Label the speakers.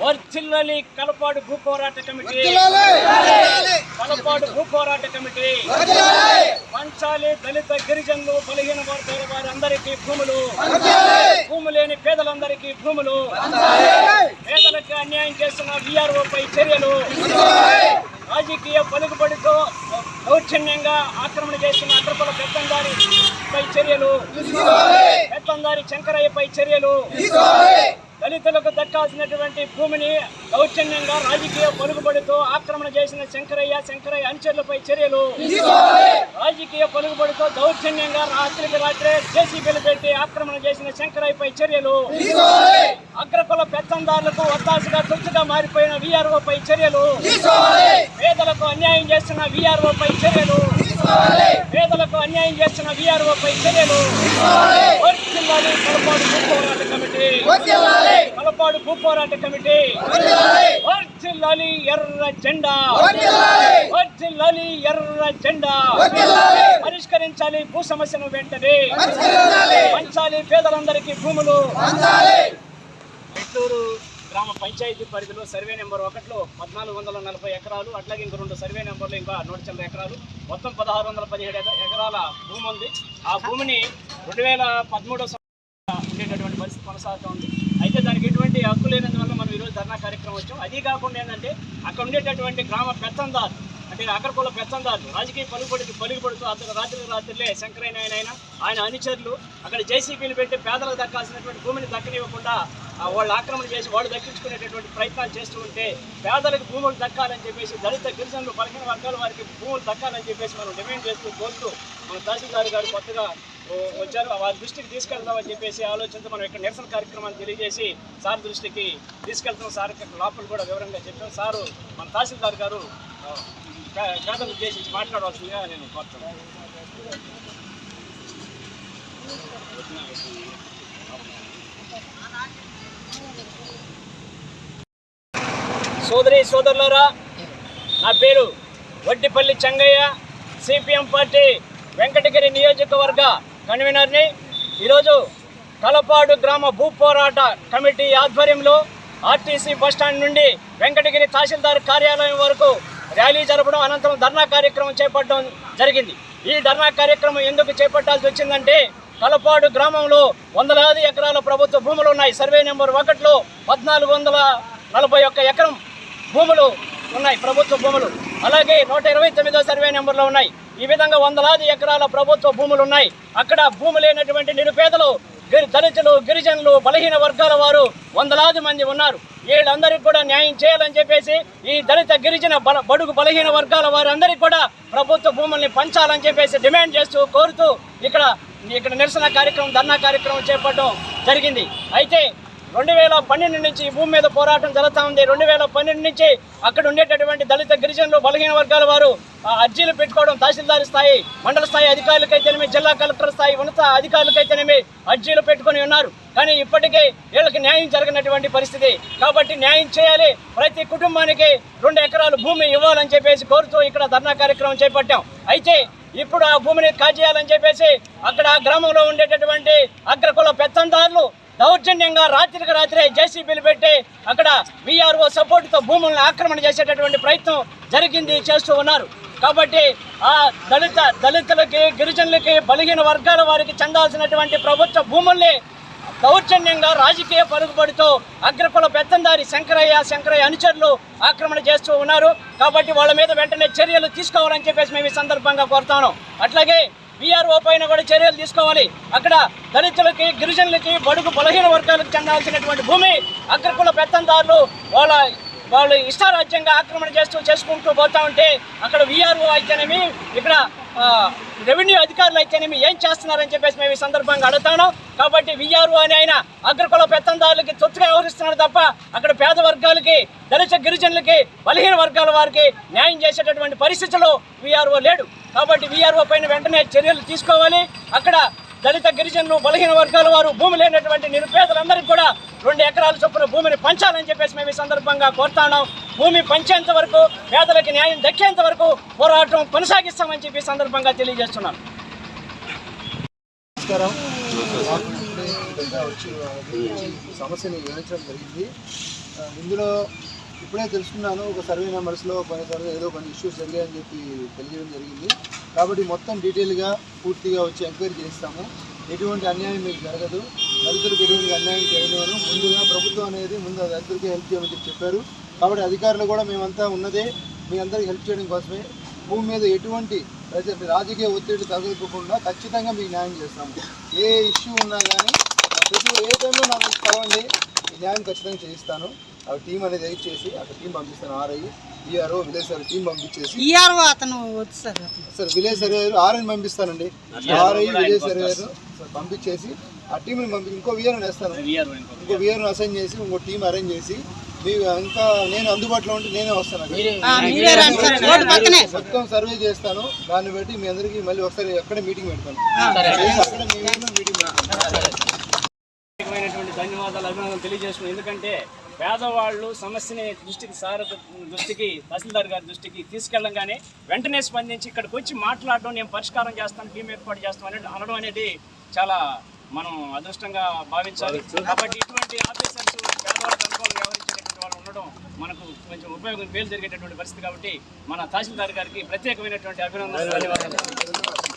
Speaker 1: వర్చిల్లలి కలపాడు భూ పోరాట కమిటీ కలపాడు భూ పోరాట కమిటీ పంచాలి దళిత గిరిజనులు బలహీన వర్గాల వారందరికీ భూములు. భూము లేని పేదలందరికీ భూములు. పేదలకు అన్యాయం చేస్తున్న VRO పై చర్యలు రాజకీయ పలుకుబడితో దౌర్జన్యంగా ఆక్రమణ చేస్తున్న అగ్రకుల పెత్తందారి పై చర్యలు. పెత్తందారి శంకరయ్యపై చర్యలు. దళితులకు దక్కాల్సినటువంటి భూమిని దౌర్జన్యంగా రాజకీయ పలుకుబడితో ఆక్రమణ చేసిన శంకరయ్య శంకరయ్య అనుచరులపై చర్యలు. రాజకీయ పలుకుబడితో దౌర్జన్యంగా రాత్రికి రాత్రే జేసీబీలు పెట్టి ఆక్రమణ చేసిన శంకరయ్యపై చర్యలు. అగ్రకుల పెత్తందారులకు ఒత్తాసుగా తుచ్చుగా మారిపోయిన VRO పై చర్యలు. పేదలకు అన్యాయం చేస్తున్న VRO పై చర్యలు. పేదలకు అన్యాయం చేస్తున్న VRO పై చర్యలు వర్ధిల్లాలి కమిటీ. కలపాడు భూ పోరాట కమిటీ. ఎర్ర జెండా. ఎర్ర జెండా. పరిష్కరించాలి భూ సమస్యను వెంటనే. పంచాలి పేదలందరికీ భూములు. మెట్టూరు గ్రామ పంచాయతీ పరిధిలో సర్వే నెంబర్ ఒకటిలో పద్నాలుగు వందల నలభై ఎకరాలు అట్లాగే ఇంకో రెండు సర్వే నెంబర్లు ఇంకా నూట చిల్లర ఎకరాలు. మొత్తం పదహారు వందల పదిహేడు ఎక- ఎకరాల భూమి ఉంది. ఆ భూమిని రెండు వేల పదమూడో ఉండేటటువంటి పరిస్థితి కొనసాగుతూ ఉంది. అయితే దానికి ఉండేటటువంటి హక్కు లేనందువల్ల మనం ఈరోజు ధర్నా కార్యక్రమం వచ్చాం. అది కాకుండా ఏంటంటే అక్కడ ఉండేటటువంటి గ్రామ పెత్తందారు అంటే అగ్రకుల పెత్తందారులు రాజకీయ పలుకుబడికి పలుకుబడుతూ అతను రాత్రి రాత్రులే శంకరైన ఆయన ఆయన అనుచరులు అక్కడ జేసీబీలు పెట్టి పేదలకు దక్కాల్సినటువంటి భూమిని దక్కనివ్వకుండా వాళ్ళు ఆక్రమణ చేసి వాళ్ళు దక్కించుకునేటటువంటి ప్రయత్నాలు చేస్తూ ఉంటే పేదలకు భూములు దక్కాలని చెప్పేసి దళిత గిరిజనులు బలహీన వర్గాల వారికి భూములు దక్కాలని చెప్పేసి మనం డిమాండ్ చేస్తూ కోరుతూ మన తహసీల్దార్ గారు కొత్తగా వచ్చారు. వారి దృష్టికి తీసుకెళ్తామని చెప్పేసి ఆలోచనతో మనం ఇక్కడ నిరసన కార్యక్రమాన్ని తెలియజేసి సార్ దృష్టికి తీసుకెళ్తాం. సార్ ఇక్కడ లోపల కూడా వివరంగా చెప్పాం. సారు మన తహసీల్దార్ గారు పేదలు ఉద్దేశించి మాట్లాడవలసిందిగా నేను కోరుతున్నాను. సోదరి సోదరులారా నా పేరు వడ్డిపల్లి చెంగయ్య సిపిఎం పార్టీ వెంకటగిరి నియోజకవర్గ కన్వీనర్ని. ఈరోజు కలపాడు గ్రామ భూ పోరాట కమిటీ ఆధ్వర్యంలో ఆర్టీసీ బస్టాండ్ నుండి వెంకటగిరి తహసీల్దార్ కార్యాలయం వరకు ర్యాలీ జరపడం అనంతరం ధర్నా కార్యక్రమం చేపట్టడం జరిగింది. ఈ ధర్నా కార్యక్రమం ఎందుకు చేపట్టాల్సి వచ్చిందంటే కలపాడు గ్రామంలో వందలాది ఎకరాల ప్రభుత్వ భూములు ఉన్నాయి. సర్వే నెంబర్ ఒకటిలో పద్నాలుగు వందల నలభై ఒక్క ఎకరం భూములు ఉన్నాయి. ప్రభుత్వ భూములు. అలాగే నూట ఇరవై తొమ్మిదో సర్వే నెంబర్లో ఉన్నాయి. ఈ విధంగా వందలాది ఎకరాల ప్రభుత్వ భూములు ఉన్నాయి. అక్కడ భూమి లేనటువంటి నిరుపేదలు గిరి దళితులు గిరిజనులు బలహీన వర్గాల వారు వందలాది మంది ఉన్నారు. వీళ్ళందరికీ కూడా న్యాయం చేయాలని చెప్పేసి ఈ దళిత గిరిజన బల బడుగు బలహీన వర్గాల వారందరికీ కూడా ప్రభుత్వ భూముల్ని పంచాలని చెప్పేసి డిమాండ్ చేస్తూ కోరుతూ ఇక్కడ ఇక్కడ నిరసన కార్యక్రమం ధర్నా కార్యక్రమం చేపట్టడం జరిగింది. అయితే రెండు వేల పన్నెండు నుంచి ఈ భూమి మీద పోరాటం జరుగుతూ ఉంది. రెండు వేల పన్నెండు నుంచి అక్కడ ఉండేటటువంటి దళిత గిరిజనులు బలహీన వర్గాల వారు అర్జీలు పెట్టుకోవడం తహసీల్దార్ స్థాయి మండల స్థాయి అధికారులకైతేనేమి జిల్లా కలెక్టర్ స్థాయి ఉన్నత అధికారులకైతేనేమి అర్జీలు పెట్టుకొని ఉన్నారు. కానీ ఇప్పటికే వీళ్ళకి న్యాయం జరగనటువంటి పరిస్థితి. కాబట్టి న్యాయం చేయాలి. ప్రతి కుటుంబానికి రెండు ఎకరాలు భూమి ఇవ్వాలని చెప్పేసి కోరుతూ ఇక్కడ ధర్నా కార్యక్రమం చేపట్టాం. అయితే ఇప్పుడు ఆ భూమిని కాజేయాలని చెప్పేసి అక్కడ ఆ గ్రామంలో ఉండేటటువంటి అగ్రకుల పెత్తందారులు దౌర్జన్యంగా రాత్రికి రాత్రే జేసీబీలు పెట్టి అక్కడ వీఆర్ఓ సపోర్టుతో భూములను ఆక్రమణ చేసేటటువంటి ప్రయత్నం జరిగింది చేస్తూ ఉన్నారు. కాబట్టి ఆ దళిత దళితులకి గిరిజనులకి బలహీన వర్గాల వారికి చెందాల్సినటువంటి ప్రభుత్వ భూముల్ని దౌర్జన్యంగా రాజకీయ పరుగుబడితో అగ్రకుల పెత్తందారి శంకరయ్య శంకరయ్య అనుచరులు ఆక్రమణ చేస్తూ ఉన్నారు. కాబట్టి వాళ్ళ మీద వెంటనే చర్యలు తీసుకోవాలని చెప్పేసి మేము ఈ సందర్భంగా కోరుతాను. అట్లాగే బీఆర్ఓ పైన కూడా చర్యలు తీసుకోవాలి. అక్కడ దళితులకి గిరిజనులకి బడుగు బలహీన వర్గాలకు చెందాల్సినటువంటి భూమి అగ్రకుల పెత్తందారులు వాళ్ళ వాళ్ళు ఇష్టారాజ్యంగా ఆక్రమణ చేస్తూ చేసుకుంటూ పోతూ ఉంటే అక్కడ వీఆర్ఓ అయితేనేమి ఇక్కడ రెవెన్యూ అధికారులు అయితేనేమి ఏం చేస్తున్నారని చెప్పేసి మేము ఈ సందర్భంగా అడుగుతాను. కాబట్టి విఆర్ఓ అని ఆయన అగ్రకుల పెత్తందారులకి తొత్తుగా వ్యవహరిస్తున్నారు తప్ప అక్కడ పేద వర్గాలకి దళిత గిరిజనులకి బలహీన వర్గాల వారికి న్యాయం చేసేటటువంటి పరిస్థితుల్లో విఆర్ఓ లేడు. కాబట్టి విఆర్ఓ పైన వెంటనే చర్యలు తీసుకోవాలి. అక్కడ దళిత గిరిజనులు బలహీన వర్గాల వారు భూమి లేనటువంటి నిరుపేదలందరికీ కూడా రెండు ఎకరాల చొప్పున భూమిని పంచాలని చెప్పేసి మేము ఈ సందర్భంగా కోరుతున్నాం భూమి పంచేంత వరకు పేదలకు న్యాయం దక్కేంత వరకు పోరాటం కొనసాగిస్తామని చెప్పి సందర్భంగా తెలియజేస్తున్నాం.
Speaker 2: నమస్కారం. వివరించడం జరిగింది. ఇందులో ఇప్పుడే తెలుసుకున్నాను ఒక సర్వే నెంబర్స్లో కొన్నిసార్లు ఏదో కొన్ని ఇష్యూస్ జరిగాయని చెప్పి తెలియడం జరిగింది. కాబట్టి మొత్తం డీటెయిల్గా పూర్తిగా వచ్చి ఎంక్వైరీ చేస్తాము ఎటువంటి అన్యాయం మీకు జరగదు. దళితులకు ఎటువంటి అన్యాయం చేయలేను ముందుగా ప్రభుత్వం అనేది ముందు దళితులకే హెల్ప్ చేయమని చెప్పి చెప్పారు. కాబట్టి అధికారులు కూడా మేమంతా ఉన్నదే మీ అందరికి హెల్ప్ చేయడం కోసమే. భూమి మీద ఎటువంటి రాజకీయ ఒత్తిడి తగులుకోకుండా ఖచ్చితంగా మీకు న్యాయం చేస్తాము. ఏ ఇష్యూ ఉన్నా కానీ ప్రతి ఏ టైంలో నాకు కలవండి ఈ న్యాయం ఖచ్చితంగా చేయిస్తాను. ఆ టీం అనేది ఎయిట్ చేసి అక్కడ టీం పంపిస్తాను. RI ERO village survey team పంపించేసి.
Speaker 3: ఈఆర్ఓ అతను వద్దు సార్.
Speaker 2: సార్ విలేజ్ సర్వేయర్ ఆర్ఐని పంపిస్తానండి. ఆర్ఐ విలేజ్ సర్వేయర్ పంపించేసి ఆ టీంని పంపి ఇంకో విఆర్ని వేస్తాను. ఇంకో విఆర్ని అసైన్ చేసి ఇంకో టీం అరేంజ్ చేసి మీ ఇంకా నేను అందుబాటులో ఉంటే నేనే వస్తాను.
Speaker 3: మీరే
Speaker 2: మొత్తం సర్వే చేస్తాను. దాన్ని బట్టి మీ అందరికీ మళ్ళీ ఒకసారి అక్కడే మీటింగ్ పెడతాను. అక్కడే మీ మీటింగ్
Speaker 1: ధన్యవాదాలు అభినందనలు తెలియజేస్తున్నాను. ఎందుకంటే పేదవాళ్ళు సమస్యని దృష్టికి సార దృష్టికి తహసీల్దార్ గారి దృష్టికి తీసుకెళ్ళంగానే వెంటనే స్పందించి ఇక్కడికి వచ్చి మాట్లాడడం నేను పరిష్కారం చేస్తాను టీం ఏర్పాటు చేస్తాను అనేది అనడం అనేది చాలా మనం అదృష్టంగా భావించాలి. కాబట్టి ఇటువంటి ఆఫీసర్స్ పేదవాళ్ళకి అనుకూలంగా వ్యవహరించేటటువంటి వాళ్ళు ఉండడం మనకు కొంచెం ఉపయోగం మేలు జరిగేటటువంటి పరిస్థితి కాబట్టి మన తహసీల్దార్ గారికి ప్రత్యేకమైనటువంటి అభినందనలు ధన్యవాదాలు.